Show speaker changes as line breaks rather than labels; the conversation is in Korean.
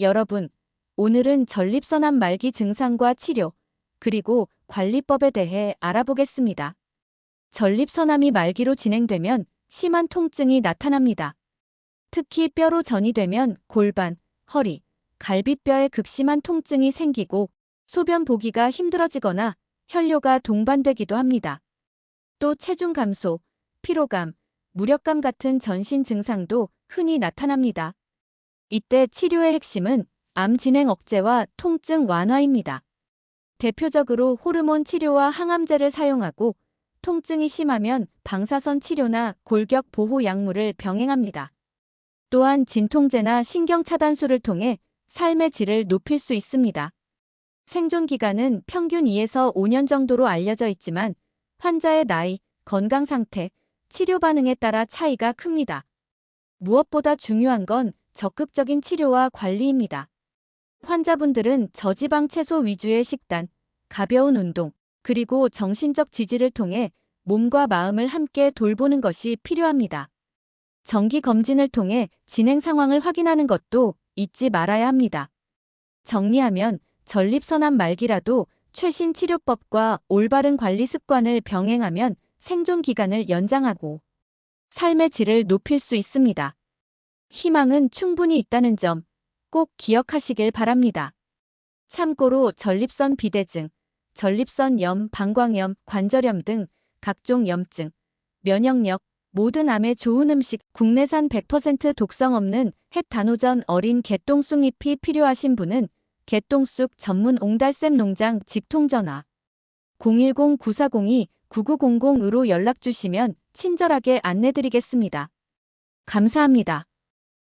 여러분, 오늘은 전립선암 말기 증상과 치료, 그리고 관리법에 대해 알아보겠습니다. 전립선암이 말기로 진행되면 심한 통증이 나타납니다. 특히 뼈로 전이되면 골반, 허리, 갈비뼈에 극심한 통증이 생기고 소변 보기가 힘들어지거나 혈뇨가 동반되기도 합니다. 또 체중 감소, 피로감, 무력감 같은 전신 증상도 흔히 나타납니다. 이때 치료의 핵심은 암 진행 억제와 통증 완화입니다. 대표적으로 호르몬 치료와 항암제를 사용하고 통증이 심하면 방사선 치료나 골격 보호 약물을 병행합니다. 또한 진통제나 신경 차단술을 통해 삶의 질을 높일 수 있습니다. 생존 기간은 평균 2에서 5년 정도로 알려져 있지만 환자의 나이, 건강 상태, 치료 반응에 따라 차이가 큽니다. 무엇보다 중요한 건 적극적인 치료와 관리입니다. 환자분들은 저지방 채소 위주의 식단, 가벼운 운동, 그리고 정신적 지지를 통해 몸과 마음을 함께 돌보는 것이 필요합니다. 정기 검진을 통해 진행 상황을 확인하는 것도 잊지 말아야 합니다. 정리하면 전립선암 말기라도 최신 치료법과 올바른 관리 습관을 병행하면 생존 기간을 연장하고 삶의 질을 높일 수 있습니다. 희망은 충분히 있다는 점 꼭 기억하시길 바랍니다. 참고로 전립선 비대증, 전립선 염, 방광염, 관절염 등 각종 염증, 면역력, 모든 암에 좋은 음식, 국내산 100% 독성 없는 햇 단호전 어린 개똥쑥 잎이 필요하신 분은 개똥쑥 전문 옹달샘 농장 직통전화 010-9402-9900으로 연락 주시면 친절하게 안내드리겠습니다. 감사합니다.